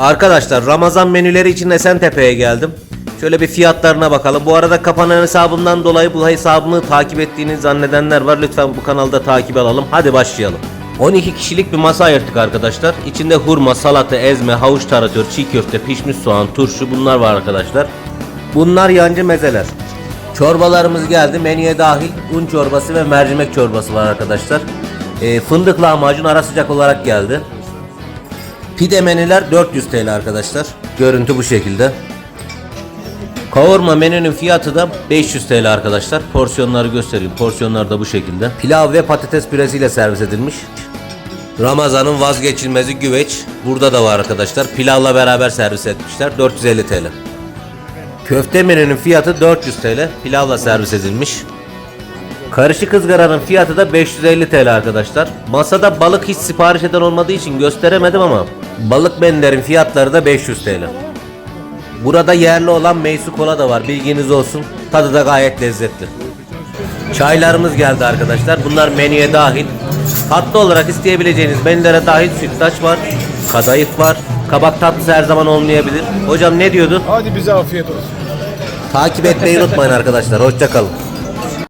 Arkadaşlar Ramazan menüleri için Esentepe'ye geldim. Şöyle bir fiyatlarına bakalım. Bu arada kapanan hesabımdan dolayı bu hesabımı takip ettiğini zannedenler var. Lütfen bu kanalda takip alalım. Hadi başlayalım. 12 kişilik bir masa ayırttık arkadaşlar. İçinde hurma, salata, ezme, havuç taratör, çiğ köfte, pişmiş soğan, turşu bunlar var arkadaşlar. Bunlar yancı mezeler. Çorbalarımız geldi. Menüye dahil un çorbası ve mercimek çorbası var arkadaşlar. Ee, fındık lahmacun ara sıcak olarak geldi. Pide menüler 400 TL arkadaşlar. Görüntü bu şekilde. Kavurma menünün fiyatı da 500 TL arkadaşlar. Porsiyonları göstereyim. Porsiyonlar da bu şekilde. Pilav ve patates püresiyle servis edilmiş. Ramazan'ın vazgeçilmezi güveç. Burada da var arkadaşlar. Pilavla beraber servis etmişler. 450 TL. Köfte menünün fiyatı 400 TL. Pilavla servis edilmiş. Karışık ızgaranın fiyatı da 550 TL arkadaşlar. Masada balık hiç sipariş eden olmadığı için gösteremedim ama balık menülerin fiyatları da 500 TL. Burada yerli olan meysu kola da var bilginiz olsun. Tadı da gayet lezzetli. Çaylarımız geldi arkadaşlar. Bunlar menüye dahil. Tatlı olarak isteyebileceğiniz menülere dahil sütlaç var, kadayıf var. Kabak tatlısı her zaman olmayabilir. Hocam ne diyordun? Hadi bize afiyet olsun. Takip etmeyi unutmayın arkadaşlar. Hoşçakalın.